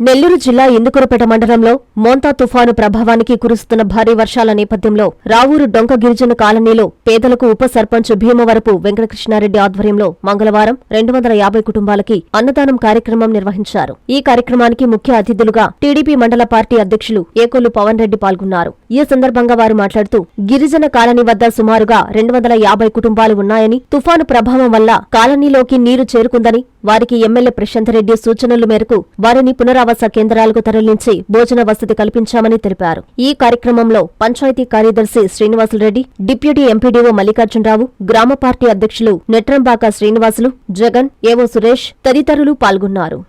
నెల్లూరు జిల్లా ఇందుకురపేట మండలంలో మోంతా తుఫాను ప్రభావానికి కురుస్తున్న భారీ వర్షాల నేపథ్యంలో రావూరు డొంక గిరిజన కాలనీలో పేదలకు ఉప సర్పంచ్ భీమవరపు వెంకటకృష్ణారెడ్డి ఆధ్వర్యంలో మంగళవారం రెండు వందల యాభై కుటుంబాలకి అన్నదానం కార్యక్రమం నిర్వహించారు. ఈ కార్యక్రమానికి ముఖ్య అతిథులుగా టీడీపీ మండల పార్టీ అధ్యక్షులు ఏకోలు పవన్ రెడ్డి పాల్గొన్నారు. ఈ సందర్భంగా వారు మాట్లాడుతూ గిరిజన కాలనీ వద్ద సుమారుగా రెండు వందల యాభై కుటుంబాలు ఉన్నాయని తుఫాను ప్రభావం వల్ల కాలనీలోకి నీరు చేరుకుందని వారికి ఎమ్మెల్యే ప్రశాంత్ రెడ్డి సూచనల మేరకు వారిని పునరావాస కేంద్రాలకు తరలించి భోజన వసతి కల్పించామని తెలిపారు. ఈ కార్యక్రమంలో పంచాయతీ కార్యదర్శి శ్రీనివాసులరెడ్డి డిప్యూటీ ఎంపీడీఓ మల్లికార్జునరావు గ్రామ పార్టీ అధ్యక్షులు నెట్రంబాక శ్రీనివాసులు జగన్ ఏవో సురేష్ తదితరులు పాల్గొన్నారు.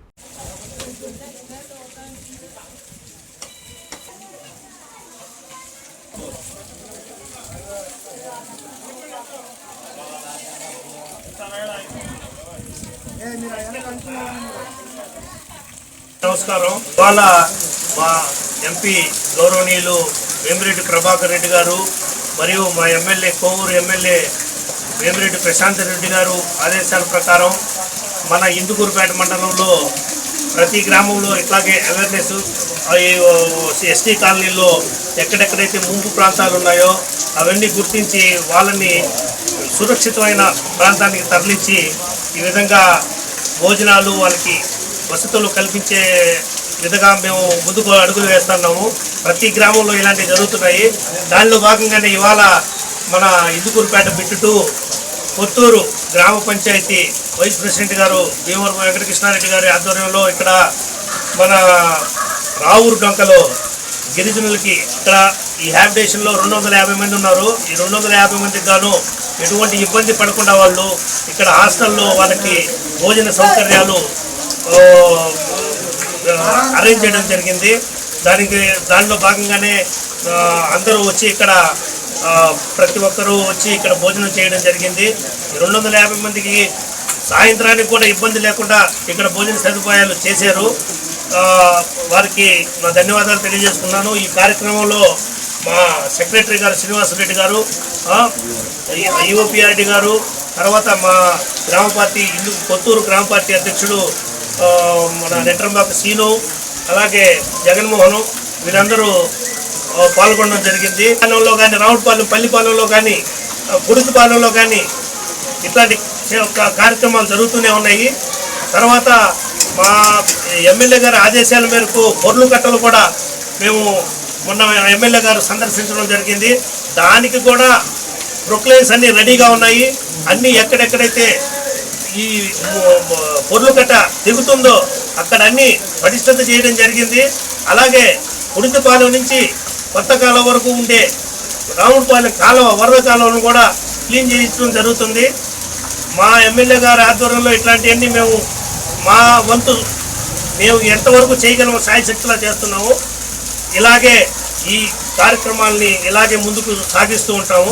నమస్కారం. ఇవాళ మా ఎంపీ గౌరవనీయులు వేమిరెడ్డి ప్రభాకర్ రెడ్డి గారు మరియు మా ఎమ్మెల్యే కోవూరు ఎమ్మెల్యే వేమిరెడ్డి ప్రశాంత్ రెడ్డి గారు ఆదేశాల ప్రకారం మన ఇందుకూరుపేట మండలంలో ప్రతి గ్రామంలో ఇట్లాగే అవేర్నెస్ ఎస్టీ కాలనీలో ఎక్కడెక్కడైతే ముంపు ప్రాంతాలు ఉన్నాయో అవన్నీ గుర్తించి వాళ్ళని సురక్షితమైన ప్రాంతానికి తరలించి ఈ విధంగా భోజనాలు వాళ్ళకి వసతులు కల్పించే విధంగా మేము ముందుకు అడుగులు వేస్తున్నాము. ప్రతి గ్రామంలో ఇలాంటివి జరుగుతున్నాయి. దానిలో భాగంగానే ఇవాళ మన ఇందుకూరుపేట బిట్టుటూ కొత్తూరు గ్రామ పంచాయతీ వైస్ ప్రెసిడెంట్ గారు భీమవరం వెంకటకృష్ణారెడ్డి గారి ఆధ్వర్యంలో ఇక్కడ మన రావూరు డొంకలో గిరిజనులకి ఇక్కడ ఈ హ్యాబిటేషన్లో రెండు వందల యాభై మంది ఉన్నారు. ఈ రెండు వందల యాభై మందికి గాను ఎటువంటి ఇబ్బంది పడకుండా వాళ్ళు ఇక్కడ హాస్టల్లో వాళ్ళకి భోజన సౌకర్యాలు అరేంజ్ చేయడం జరిగింది. దానికి దానిలో భాగంగానే అందరూ వచ్చి ఇక్కడ ప్రతి ఒక్కరూ వచ్చి ఇక్కడ భోజనం చేయడం జరిగింది. రెండు వందల యాభై మందికి సాయంత్రానికి కూడా ఇబ్బంది లేకుండా ఇక్కడ భోజన సదుపాయాలు చేశారు. వారికి నా ధన్యవాదాలు తెలియజేసుకున్నాను ఈ కార్యక్రమంలో మా సెక్రటరీ గారు శ్రీనివాసరెడ్డి గారు ఈఓపిఆర్డి గారు తర్వాత మా గ్రామ పార్టీ ఇల్లు కొత్తూరు గ్రామ పార్టీ అధ్యక్షుడు మన నెట్రం బాబు సీను అలాగే జగన్మోహన్ వీరందరూ పాల్గొనడం జరిగింది. పాలెంలో కానీ రావులపాలెం పల్లిపాలెంలో కానీ గుడిసిపాలెంలో కానీ ఇట్లాంటి కార్యక్రమాలు జరుగుతూనే ఉన్నాయి. తర్వాత మా ఎమ్మెల్యే గారి ఆదేశాల మేరకు పొర్లు కట్టలు కూడా మేము మొన్న ఎమ్మెల్యే గారు సందర్శించడం జరిగింది. దానికి కూడా ప్రొక్లైన్స్ అన్నీ రెడీగా ఉన్నాయి. అన్నీ ఎక్కడెక్కడైతే ఈ పొర్లు కట్ట దిగుతుందో అక్కడ అన్ని పటిష్టత చేయడం జరిగింది. అలాగే ఉడితపాలెం నుంచి కొత్త కాలం వరకు ఉండే రాముడిపాలెం కాలువ వరద కాలువను కూడా క్లీన్ చేయించడం జరుగుతుంది. మా ఎమ్మెల్యే గారి ఆధ్వర్యంలో ఇట్లాంటివన్నీ మేము మా వంతు మేము ఎంతవరకు చేయగలమో సాయశక్తిలా చేస్తున్నాము. ఇలాగే ఈ కార్యక్రమాల్ని ఇలాగే ముందుకు సాగిస్తూ ఉంటాము.